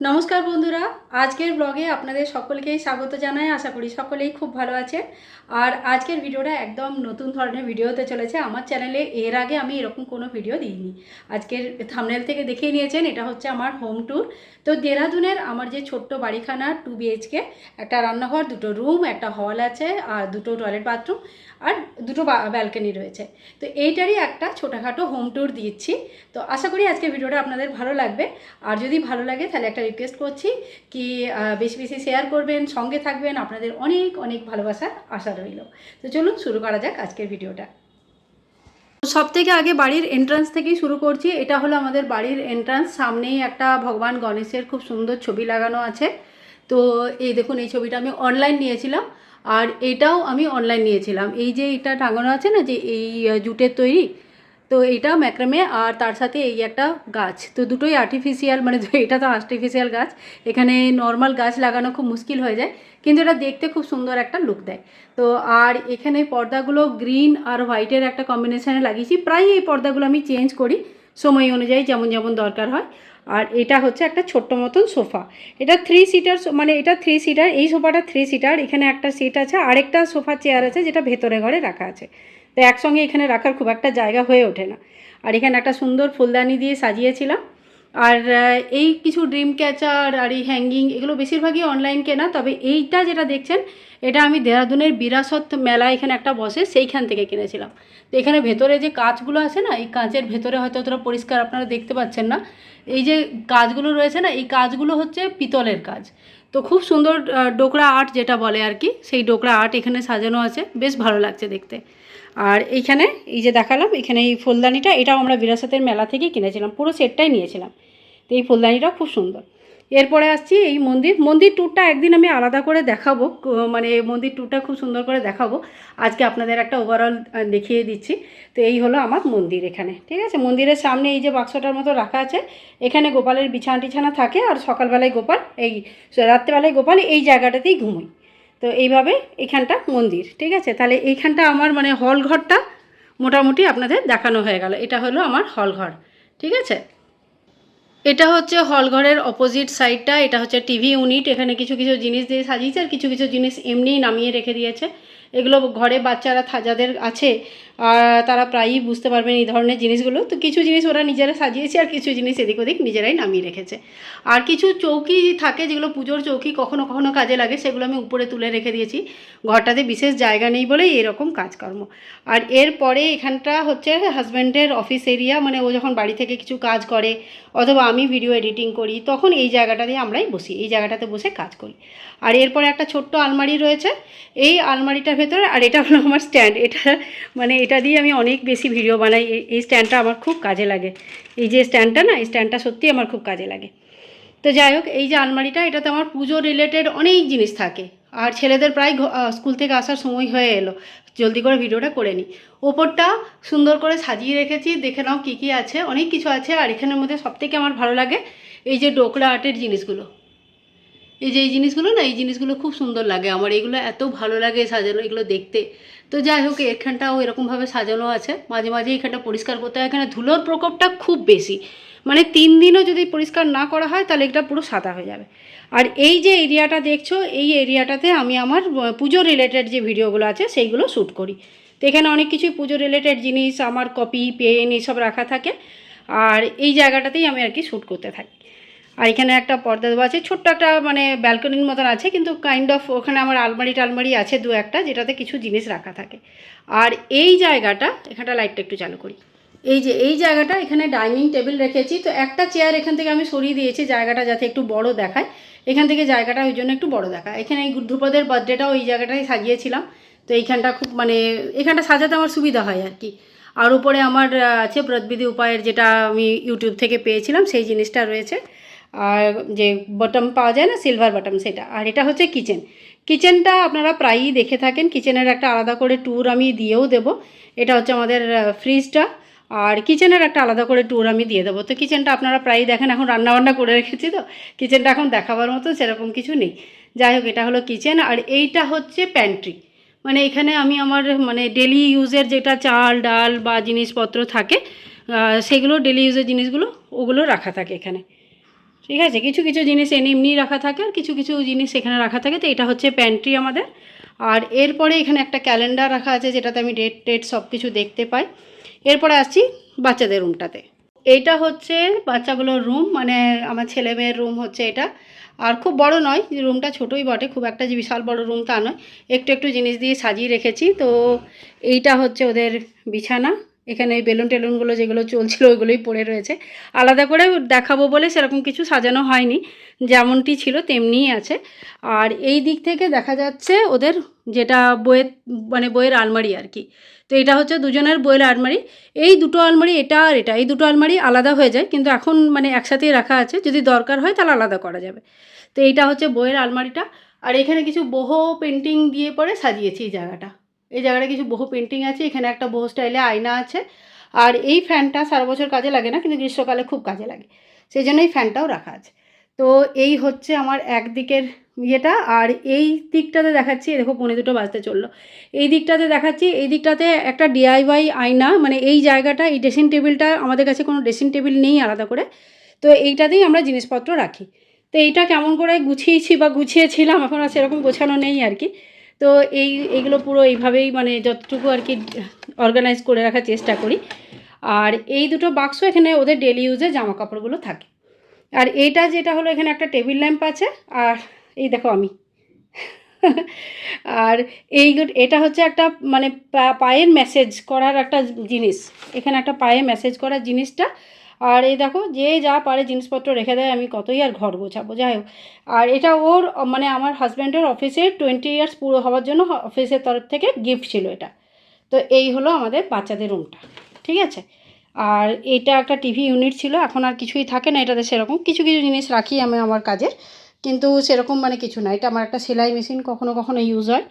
নমস্কার বন্ধুরা, আজকের ব্লগে আপনাদের সকলকেই স্বাগত জানাই, আশা করি সকলেই খুব ভালো আছে আর আজকের ভিডিওটা একদম নতুন ধরনের ভিডিও হতে চলেছে। আমার চ্যানেলে এর আগে আমি এরকম কোনো ভিডিও দিইনি। আজকের থামনেল থেকে দেখেই নিয়েছেন, এটা হচ্ছে আমার হোম ট্যুর তো দেরাদুনের আমার যে ছোট্ট বাড়িখানা টু বিএইচকে একটা রান্নাঘর, দুটো রুম একটা হল আছে, আর দুটো টয়লেট বাথরুম আর দুটো ব্যালকনি রয়েছে। তো এইটারই একটা ছোটোখাটো হোম ট্যুর দিচ্ছি। তো আশা করি আজকের ভিডিওটা আপনাদের ভালো লাগবে। আর যদি ভালো লাগে, তাহলে একটা রিকোয়েস্ট করছি কি বেশি বেশি শেয়ার করবেন, সঙ্গে থাকবেন। আপনাদের অনেক অনেক ভালোবাসার আশা রইল। তো চলুন শুরু করা যাক আজকের ভিডিওটা। সব থেকে আগে বাড়ির এন্ট্রান্স থেকেই শুরু করছি। এটা হলো আমাদের বাড়ির এন্ট্রান্স সামনেই একটা ভগবান গণেশের খুব সুন্দর ছবি লাগানো আছে। তো এই দেখুন, এই ছবিটা আমি অনলাইন নিয়েছিলাম। আর এটাও আমি অনলাইন নিয়েছিলাম। এই যে এটা টাঙানো আছে না, যে এই জুটের তৈরি তো এটা ম্যাক্রামে আর তার সাথে এই একটা গাছ। তো দুটোই আর্টিফিশিয়াল মানে এটা তো আর্টিফিশিয়াল গাছ। এখানে নর্মাল গাছ লাগানো খুব মুশকিল হয়ে যায়, কিন্তু এটা দেখতে খুব সুন্দর একটা লুক দেয়। তো আর এখানে পর্দাগুলো গ্রিন আর হোয়াইটের একটা কম্বিনেশানে লাগিয়েছি। প্রায় এই পর্দাগুলো আমি চেঞ্জ করি সময় অনুযায়ী যেমন যেমন দরকার হয়। আর এটা হচ্ছে একটা ছোট্ট মতন সোফা। এটা থ্রি সিটার মানে এটা থ্রি সিটার এই সোফাটা থ্রি সিটার এখানে একটা সিট আছে, আরেকটা সোফা চেয়ার আছে যেটা ভেতরে ঘরে রাখা আছে। তো একসঙ্গে এখানে রাখার খুব একটা জায়গা হয়ে ওঠে না। আর এখানে একটা সুন্দর ফুলদানি দিয়ে সাজিয়েছিলাম। আর এই কিছু ড্রিম ক্যাচার, আর এই হ্যাঙ্গিং এগুলো বেশিরভাগই অনলাইন কেনা, তবে এইটা যেটা দেখছেন, এটা আমি দেহরাদুনের বিরাসত মেলা এখানে একটা বসে সেইখান থেকে কিনেছিলাম। তো এখানে ভেতরে যে কাঁচগুলো আছে না, এই কাঁচের ভেতরে হয়তো অতটা পরিষ্কার আপনারা দেখতে পাচ্ছেন না। এই যে কাজগুলো রয়েছে না, এই কাজগুলো হচ্ছে পিতলের কাজ। তো খুব সুন্দর ডোকরা আর্ট যেটা বলে আর কি, সেই ডোকরা আর্ট এখানে সাজানো আছে, বেশ ভালো লাগছে দেখতে। আর এইখানে, এই যে দেখালাম, এখানে এই ফুলদানিটা, এটাও আমরা বিরাসতের মেলা থেকেই কিনেছিলাম, পুরো সেটটাই নিয়েছিলাম। তো এই ফুলদানিটাও খুব সুন্দর। এরপরে আসছি এই মন্দির। মন্দির ট্যুরটা একদিন আমি আলাদা করে দেখাবো মানে মন্দির ট্যুরটা খুব সুন্দর করে দেখাবো। আজকে আপনাদের একটা ওভারঅল দেখিয়ে দিচ্ছি। তো এই হলো আমার মন্দির এখানে, ঠিক আছে? মন্দিরের সামনে এই যে বাক্সটার মতো রাখা আছে, এখানে গোপালের বিছানা টিছানা থাকে, আর সকালবেলায় গোপাল, এই রাত্রেবেলায় গোপাল এই জায়গাটাতেই ঘুমোয়। তো এইভাবে এখানটা মন্দির, ঠিক আছে? তাহলে এইখানটা আমার মানে হল ঘরটা মোটামুটি আপনাদের দেখানো হয়ে গেল। এটা হলো আমার হল ঘর, ঠিক আছে? এটা হচ্ছে হল ঘরের অপোজিট সাইডটা এটা হচ্ছে টিভি ইউনিট এখানে কিছু কিছু জিনিস দিয়ে সাজিয়েছে আর কিছু কিছু জিনিস এমনিই নামিয়ে রেখে দিয়েছে। এগুলো ঘরে বাচ্চারা যাদের আছে তারা প্রায়ই বুঝতে পারবেন এই ধরনের জিনিসগুলো। তো কিছু জিনিস ওরা নিজেরা সাজিয়েছে আর কিছু জিনিস এদিক ওদিক নিজেরাই নামিয়ে রেখেছে। আর কিছু চৌকি থাকে যেগুলো পুজোর চৌকি কখনো কখনো কাজে লাগে, সেগুলো আমি উপরে তুলে রেখে দিয়েছি। ঘরটাতে বিশেষ জায়গা নেই বলেই এরকম কাজকর্ম। আর এরপরে এখানটা হচ্ছে হাজব্যান্ডের অফিস এরিয়া মানে ও যখন বাড়ি থেকে কিছু কাজ করে অথবা আমি ভিডিও এডিটিং করি, তখন এই জায়গাটাতে আমরাই বসি, এই জায়গাটাতে বসে কাজ করি। আর এরপরে একটা ছোট্ট আলমারি রয়েছে, এই আলমারিটার ভেতরে, আর এটা হলো আমার স্ট্যান্ড, এটা মানে এটা দিয়ে আমি অনেক বেশি ভিডিও বানাই। এই- স্ট্যান্ডটা আমার খুব কাজে লাগে। এই যে স্ট্যান্ডটা না, এই স্ট্যান্ডটা সত্যি আমার খুব কাজে লাগে। তো যাই হোক, এই যে আলমারিটা, এটাতে আমার পুজো রিলেটেড অনেক জিনিস থাকে। আর ছেলেদের প্রায় স্কুল থেকে আসার সময় হয়ে এলো। জলদি করে ভিডিওটা করে নিই ওপরটা সুন্দর করে সাজিয়ে রেখেছি, দেখে নাও কী কী আছে। অনেক কিছু আছে, আর এখানের মধ্যে সবথেকে আমার ভালো লাগে এই যে ডোকরা আর্টের জিনিসগুলো। এই যে, এই জিনিসগুলো না, এই জিনিসগুলো খুব সুন্দর লাগে। আমার এগুলো এত ভালো লাগে সাজানো, এগুলো দেখতে। তো যাই হোক, এখানটাও এরকমভাবে সাজানো আছে। মাঝে মাঝে এখানটা পরিষ্কার করতে হয়। এখানে ধুলোর প্রকোপটা খুব বেশি। মানে তিন দিনও যদি পরিষ্কার না করা হয়, তাহলে এটা পুরো সাদা হয়ে যাবে। আর এই যে এরিয়াটা দেখছ, এই এরিয়াটাতে আমি আমার পুজো রিলেটেড যে ভিডিওগুলো আছে, সেইগুলো শ্যুট করি। তো এখানে অনেক কিছুই পুজো রিলেটেড জিনিস, আমার কপি পেন এইসব রাখা থাকে। আর এই জায়গাটাতেই আমি আর কি শ্যুট করতে থাকি। আর এখানে একটা পর্দা দেওয়া আছে। ছোট্ট একটা মানে ব্যালকনির মতন আছে, কিন্তু কাইন্ড অফ ওখানে আমার আলমারি টালমারি আছে দু একটা, যেটাতে কিছু জিনিস রাখা থাকে। আর এই জায়গাটা, এখানটা লাইটটা একটু চালু করি। এই যে, এই জায়গাটা, এখানে ডাইনিং টেবিল রেখেছি। তো একটা চেয়ার এখান থেকে আমি সরিয়ে দিয়েছি জায়গাটা যাতে একটু বড় দেখায়। এখান থেকে জায়গাটা ওই জন্য একটু বড় দেখায়। এখানে এই ধ্রুপদের বার্থডেটাও এই জায়গাটায় সাজিয়েছিলাম। তো এইখানটা খুব মানে এখানটা সাজাতে আমার সুবিধা হয় আর কি। আর উপরে আমার আছে ব্রতবিধি উপায়ের যেটা আমি ইউটিউব থেকে পেয়েছিলাম, সেই জিনিসটা রয়েছে। আর যে বটম পাওয়া যায় না সিলভার বটম সেটা। আর এটা হচ্ছে কিচেন কিচেনটা আপনারা প্রায়ই দেখে থাকেন। কিচেনের একটা আলাদা করে ট্যুর আমি দিয়েও দেব। এটা হচ্ছে আমাদের ফ্রিজটা আর কিচেনের একটা আলাদা করে ট্যুর আমি দিয়ে দেবো। তো কিচেনটা আপনারা প্রায়ই দেখেন, এখন রান্নাবান্না করে রেখেছি তো। কিচেনটা এখন দেখাবার মতো সেরকম কিছু নেই। যাই হোক, এটা হলো কিচেন আর এইটা হচ্ছে প্যান্ট্রি মানে এখানে আমি আমার মানে ডেলি ইউজের যেটা চাল, ডাল বা জিনিসপত্র থাকে সেগুলো ডেলি ইউজের জিনিসগুলো, ওগুলো রাখা থাকে এখানে। ঠিক আছে? কিছু কিছু জিনিস এনে এমনি রাখা থাকে আর কিছু কিছু জিনিস এখানে রাখা থাকে। তো এটা হচ্ছে প্যান্ট্রি আমাদের। আর এরপরে এখানে একটা ক্যালেন্ডার রাখা আছে যেটাতে আমি ডেট টেট সব কিছু দেখতে পাই। এরপরে আসছি বাচ্চাদের রুমটাতে এইটা হচ্ছে বাচ্চাগুলোর রুম মানে আমার ছেলে মেয়ের রুম হচ্ছে এটা। আর খুব বড় নয় রুমটা ছোটোই বটে, খুব একটা যে বিশাল বড় রুম তা নয়। একটু একটু জিনিস দিয়ে সাজিয়ে রেখেছি। তো এইটা হচ্ছে ওদের বিছানা। এখানে এই বেলুন টেলুনগুলো যেগুলো চলছিল, ওইগুলোই পড়ে রয়েছে। আলাদা করে দেখাবো বলে সেরকম কিছু সাজানো হয়নি। যেমনটি ছিল তেমনিই আছে। আর এই দিক থেকে দেখা যাচ্ছে ওদের যেটা বইয়ের মানে বইয়ের আলমারি আর কি। তো এটা হচ্ছে দুজনের বইয়ের আলমারি। এই দুটো আলমারি এটা আর এটা, এই দুটো আলমারি আলাদা হয়ে যায়। কিন্তু এখন মানে একসাথেই রাখা আছে। যদি দরকার হয় তাহলে আলাদা করা যাবে। তো এইটা হচ্ছে বইয়ের আলমারিটা। আর এখানে কিছু বহু পেন্টিং দিয়ে পরে সাজিয়েছি এই জায়গাটা। এই জায়গাটা কিছু বহু পেন্টিং আছে, এখানে একটা বহু স্টাইলে আয়না আছে। আর এই ফ্যানটা সারা বছর কাজে লাগে না, কিন্তু গ্রীষ্মকালে খুব কাজে লাগে। সেই জন্য এই ফ্যানটাও রাখা আছে। তো এই হচ্ছে আমার একদিকের ইয়েটা, আর এই দিকটাতে দেখাচ্ছি দেখো পৌনে দুটো বাজতে চলল। এই দিকটাতে দেখাচ্ছি, এই দিকটাতে একটা ডিআইওয়াই আয়না মানে এই জায়গাটা, এই ড্রেসিং টেবিলটা আমাদের কাছে কোনো ড্রেসিং টেবিল নেই আলাদা করে। তো এইটাতেই আমরা জিনিসপত্র রাখি। তো এইটা কেমন করে গুছিয়েছি বা গুছিয়েছিলাম, এখন আর সেরকম গোছানো নেই আর কি। তো এই এইগুলো পুরো এইভাবেই মানে যতটুকু আর কি অর্গানাইজ করে রাখার চেষ্টা করি। আর এই দুটো বাক্স এখানে ওদের ডেলি ইউজে জামা কাপড়গুলো থাকে। আর এইটা যেটা হলো, এখানে একটা টেবিল ল্যাম্প আছে, আর এই দেখো আমি। আর এই এটা হচ্ছে একটা মানে পায়ের মেসেজ করার একটা জিনিস। এখানে একটা পায়ে মেসেজ করার জিনিসটা আর এই দেখো, যে যা পারে জিনিসপত্র রেখে দেয়, আমি কতই আর ঘর গোছাবো, যাই হোক। আর এটা ওর মানে আমার হাজব্যান্ডের অফিসে টোয়েন্টি ইয়ার্স পুরো হওয়ার জন্য অফিসের তরফ থেকে গিফট ছিল এটা। তো এই হলো আমাদের বাচ্চাদের রুমটা ঠিক আছে? আর এটা একটা টিভি ইউনিট ছিল, এখন আর কিছুই থাকে না, এটাতে সেরকম। কিছু কিছু জিনিস রাখি আমি আমার কাজের কিন্তু সেরকম মানে কিছু না। এটা আমার একটা সেলাই মেশিন কখনো কখনো ইউজ হয়।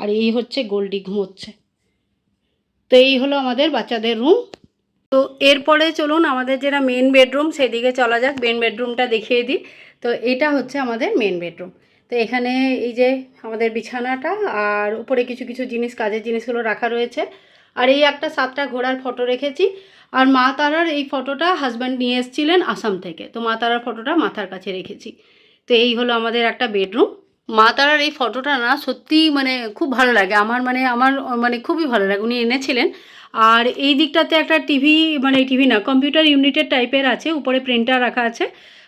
আর এই হচ্ছে গোল্ডি ঘুমোচ্ছে তো এই হলো আমাদের বাচ্চাদের রুম তো এরপরে চলুন আমাদের যেটা মেন বেডরুম সেদিকে চলা যাক। মেন বেডরুমটা দেখিয়ে দিই। তো এটা হচ্ছে আমাদের মেন বেডরুম তো এখানে এই যে আমাদের বিছানাটা, আর উপরে কিছু কিছু জিনিস, কাজের জিনিসগুলো রাখা রয়েছে। আর এই একটা সাতটা ঘোড়ার ফটো রেখেছি। আর মা তারার এই ফটোটা হাজব্যান্ড নিয়ে এসেছিলেন আসাম থেকে। তো মা তারার ফটোটা মাথার কাছে রেখেছি। তো এই হলো আমাদের একটা বেডরুম মা তারার এই ফটোটা না সত্যি মানে খুব ভালো লাগে। আমার মানে আমার মানে খুবই ভালো লাগে। উনি এনেছিলেন। আর এই দিকটাতে একটা টিভি মানে টিভি না, কম্পিউটার ইউনিটের টাইপের আছে, উপরে প্রিন্টার রাখা আছে।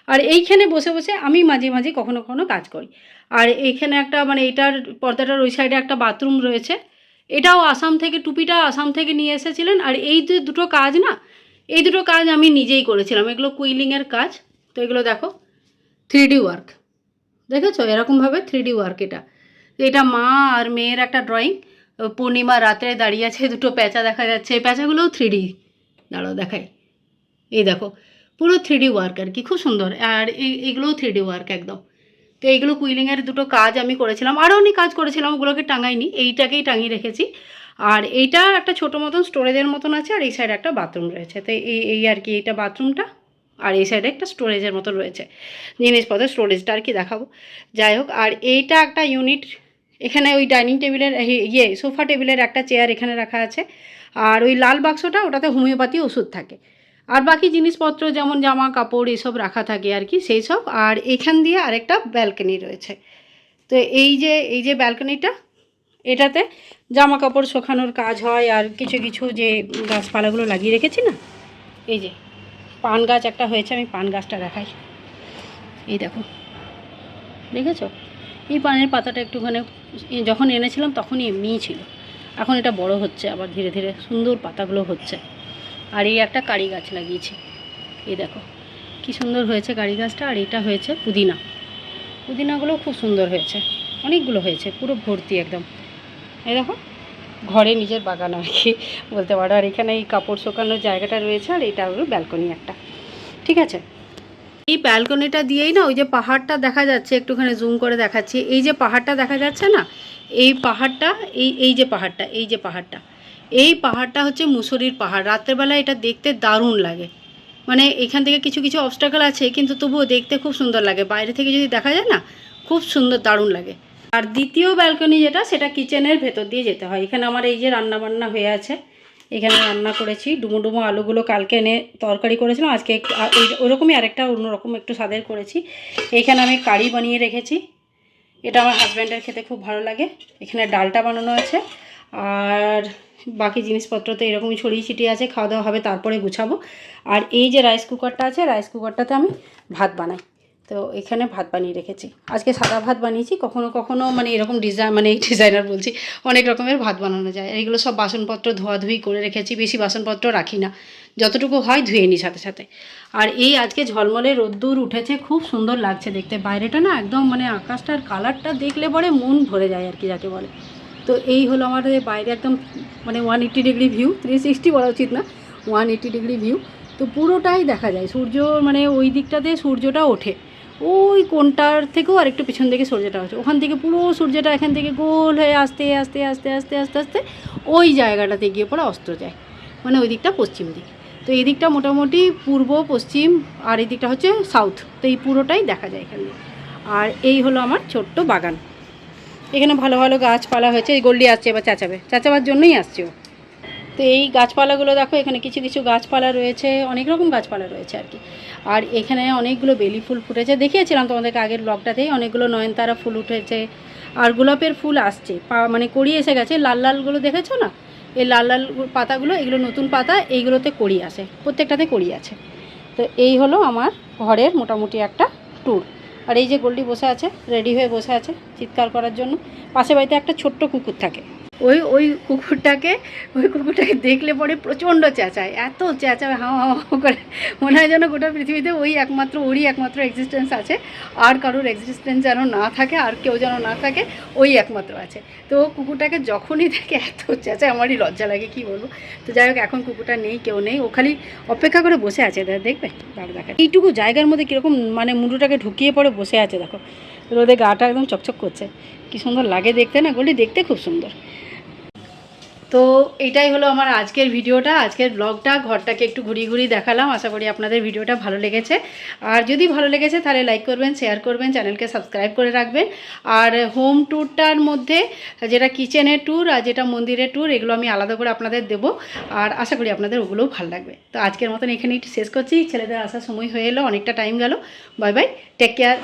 আর এইখানে বসে বসে আমি মাঝে মাঝে কখনো কখনো কাজ করি। আর এইখানে একটা মানে এটার পর্দাটার ওই সাইডে একটা বাথরুম রয়েছে। এটাও আসাম থেকে, টুপিটা আসাম থেকে নিয়ে এসেছিলেন। আর এই যে দুটো কাজ না, এই দুটো কাজ আমি নিজেই করেছিলাম। এগুলো কুইলিংয়ের কাজ। তো এগুলো দেখো থ্রি ওয়ার্ক দেখেছ? এরকমভাবে থ্রি ওয়ার্ক এটা। এটা মা আর মেয়ের একটা ড্রয়িং পূর্ণিমা রাতে দাঁড়িয়ে আছে, দুটো প্যাঁচা দেখা যাচ্ছে। প্যাঁচাগুলোও থ্রি ডি দাঁড়াও দেখাই। এই দেখো, পুরো থ্রি ডি ওয়ার্ক আর কি, খুব সুন্দর। আর এই এইগুলোও থ্রি ডি ওয়ার্ক একদম। তো এইগুলো কুইলিংয়ের দুটো কাজ আমি করেছিলাম। আরও অনেক কাজ করেছিলাম, ওগুলোকে টাঙাইনি, এইটাকেই টাঙিয়ে রেখেছি। আর এইটা একটা ছোটো মতন স্টোরেজের মতন আছে, আর এই সাইডে একটা বাথরুম রয়েছে। তো এই এই আর কি, এইটা বাথরুমটা আর এই সাইডে একটা স্টোরেজের মতো রয়েছে। জিনিসপত্র স্টোরেজটা আর কি দেখাবো। যাই হোক, আর এইটা একটা ইউনিট এখানে ওই ডাইনিং টেবিলের ইয়ে সোফা টেবিলের একটা চেয়ার এখানে রাখা আছে। আর ওই লাল বাক্সটা, ওটাতে হোমিওপ্যাথি ওষুধ থাকে। আর বাকি জিনিসপত্র যেমন জামা, কাপড়, এসব রাখা থাকে আর কি, সেই সব। আর এখান দিয়ে আরেকটা ব্যালকনি রয়েছে। তো এই যে এই যে ব্যালকনিটা, এটাতে জামা কাপড় শুকানোর কাজ হয় আর কিছু কিছু যে গাছপালাগুলো লাগিয়ে রেখেছি না, এই যে পান গাছ একটা হয়েছে, আমি পান গাছটা দেখাই। এই দেখো, দেখেছ? এই পানের পাতাটা একটুখানি যখন এনেছিলাম তখনই এমনিই ছিল। এখন এটা বড় হচ্ছে, আবার ধীরে ধীরে সুন্দর পাতাগুলো হচ্ছে। আর এই একটা কারি গাছ লাগিয়েছি। এই দেখো, কি সুন্দর হয়েছে কারি গাছটা, আর এটা হয়েছে পুদিনা। পুদিনাগুলো খুব সুন্দর হয়েছে, অনেকগুলো হয়েছে, পুরো ভর্তি একদম। এই দেখো, ঘরে নিজের বাগান আর কি, বলতে পারো। আর এখানে এই কাপড় শোকানোর জায়গাটা রয়েছে, আর এটা হলো ব্যালকনি একটা। ঠিক আছে? এই ব্যালকনিটা দিয়েই না ওই যে পাহাড়টা দেখা যাচ্ছে, একটুখানি জুম করে দেখাচ্ছি। এই যে পাহাড়টা দেখা যাচ্ছে না, এই পাহাড়টা, এই এই যে পাহাড়টা, এই যে পাহাড়টা, এই পাহাড়টা হচ্ছে মুসুরির পাহাড়। রাত্রেবেলা এটা দেখতে দারুণ লাগে। মানে এখান থেকে কিছু কিছু অবস্টাকল আছে, কিন্তু তবুও দেখতে খুব সুন্দর লাগে। বাইরে থেকে যদি দেখা যায় না, খুব সুন্দর, দারুণ লাগে। আর দ্বিতীয় ব্যালকনি যেটা, সেটা কিচেনের ভেতর দিয়ে যেতে হয়। এখানে আমার এই যে রান্না বান্না হয়ে আছে। এখানে রান্না করেছি। ডুমো ডুমো আলুগুলো কালকে এনে তরকারি করেছিলাম। আজকে ওরকমই আরেকটা অন্যরকম একটু স্বাদের করেছি। এখানে আমি কারি বানিয়ে রেখেছি। এটা আমার হাজব্যান্ডের খেতে খুব ভালো লাগে। এখানে ডালটা বানানো আছে। আর বাকি জিনিসপত্র তো এরকমই ছড়িয়ে ছিটিয়ে আছে। খাওয়া দাওয়া হবে, তারপরে গুছাবো। আর এই যে রাইস কুকারটা আছে রাইস কুকারটাতে আমি ভাত বানাই। তো এখানে ভাত বানিয়ে রেখেছি। আজকে সাদা ভাত বানিয়েছি, কখনো কখনো মানে এরকম ডিজাইন মানে এই ডিজাইনার বলছি, অনেক রকমের ভাত বানানো যায়। এগুলো সব বাসনপত্র ধোয়াধুয়ি করে রেখেছি, বেশি বাসনপত্র রাখি না। যতটুকু হয় ধুয়ে নিই সাথে সাথে। আর এই আজকে ঝলমলে রোদ্দুর উঠেছে, খুব সুন্দর লাগছে দেখতে। বাইরেটা না একদম মানে আকাশটার কালারটা দেখলে পরে মন ভরে যায় আর কি যাকে বলে। তো এই হলো আমাদের বাইরে একদম মানে one eighty degree view three sixty বলা উচিত না ওয়ান এইট্টি ডিগ্রি ভিউ তো পুরোটাই দেখা যায়, সূর্য মানে ওই দিকটাতে সূর্যটা ওঠে। ওই কোনটার থেকেও আরেকটু পিছন দিকে সূর্যটা ওঠে ওখান থেকে পুরো সূর্যটা এখান থেকে গোল হয়ে আস্তে আস্তে আস্তে আস্তে আস্তে আস্তে ওই জায়গাটাতে গিয়ে পরে অস্ত যায়। মানে ওই দিকটা পশ্চিম দিক। তো এই দিকটা মোটামুটি পূর্ব, পশ্চিম আর এই দিকটা হচ্ছে সাউথ তো এই পুরোটাই দেখা যায় এখানে। আর এই হলো আমার ছোট্ট বাগান। এখানে ভালো ভালো গাছপালা হয়েছে। এই গল্লি আসছে, এবার চেঁচাবে। চেঁচাবার জন্যই আসছে ও। তো এই গাছপালাগুলো দেখো, এখানে কিছু কিছু গাছপালা রয়েছে, অনেক রকম গাছপালা রয়েছে আর কি। আর এখানে অনেকগুলো বেলি ফুল ফুটেছে, দেখিয়েছিলাম তোমাদেরকে আগের ব্লগটাতেই অনেকগুলো নয়নতারা ফুল উঠেছে, আর গোলাপের ফুল আসছে, পা মানে কড়ি এসে গেছে, লাল লালগুলো দেখেছ না? এই লাল লাল পাতাগুলো, এগুলো নতুন পাতা, এইগুলোতে কড়ি আসে, প্রত্যেকটাতে কড়ি আছে। তো এই হলো আমার ঘরের মোটামুটি একটা ট্যুর আর এই যে গোল্ডি বসে আছে রেডি হয়ে বসে আছে, চিৎকার করার জন্য। পাশে বাড়িতে একটা ছোট্ট কুকুর থাকে। ওই ওই কুকুরটাকে ওই কুকুরটাকে দেখলে পরে প্রচণ্ড চেঁচায়, এত চেঁচায়, হাও হাও হাও করে। মনে হয় যেন গোটা পৃথিবীতে ওই একমাত্র, ওরই একমাত্র এক্সিস্টেন্স আছে। আর কারোর এক্সিস্টেন্স যেন না থাকে, আর কেউ যেন না থাকে, ওই একমাত্র আছে। তো কুকুরটাকে যখনই দেখে এত চেঁচায়, আমারই লজ্জা লাগে, কি বলব? তো যাই হোক, এখন কুকুরটা নেই, কেউ নেই, ও খালি অপেক্ষা করে বসে আছে দেখবে? দাঁড়, দেখা এইটুকু জায়গার মধ্যে কীরকম মানে মুন্ডুটাকে ঢুকিয়ে পড়ে বসে আছে, দেখো। রোদে গাটা একদম চকচক করছে। কি সুন্দর লাগে দেখতে না, গলি দেখতে খুব সুন্দর। তো এটাই হলো আমার আজকের ভিডিওটা, আজকের ব্লগটা ঘরটাকে একটু ঘুরিয়ে ঘুরিয়ে দেখালাম। আশা করি আপনাদের ভিডিওটা ভালো লেগেছে। আর যদি ভালো লেগেছে, তাহলে লাইক করবেন শেয়ার করবেন চ্যানেলকে সাবস্ক্রাইব করে রাখবেন। আর হোম ট্যুরটার মধ্যে যেটা কিচেনের ট্যুর আর যেটা মন্দিরের ট্যুর এগুলো আমি আলাদা করে আপনাদের দেবো। আর আশা করি আপনাদের ওগুলোও ভালো লাগবে। তো আজকের মতন এখানেই শেষ করছি। ছেলেদের আসার সময় হয়ে এলো, অনেকটা টাইম গেল। Bye bye take care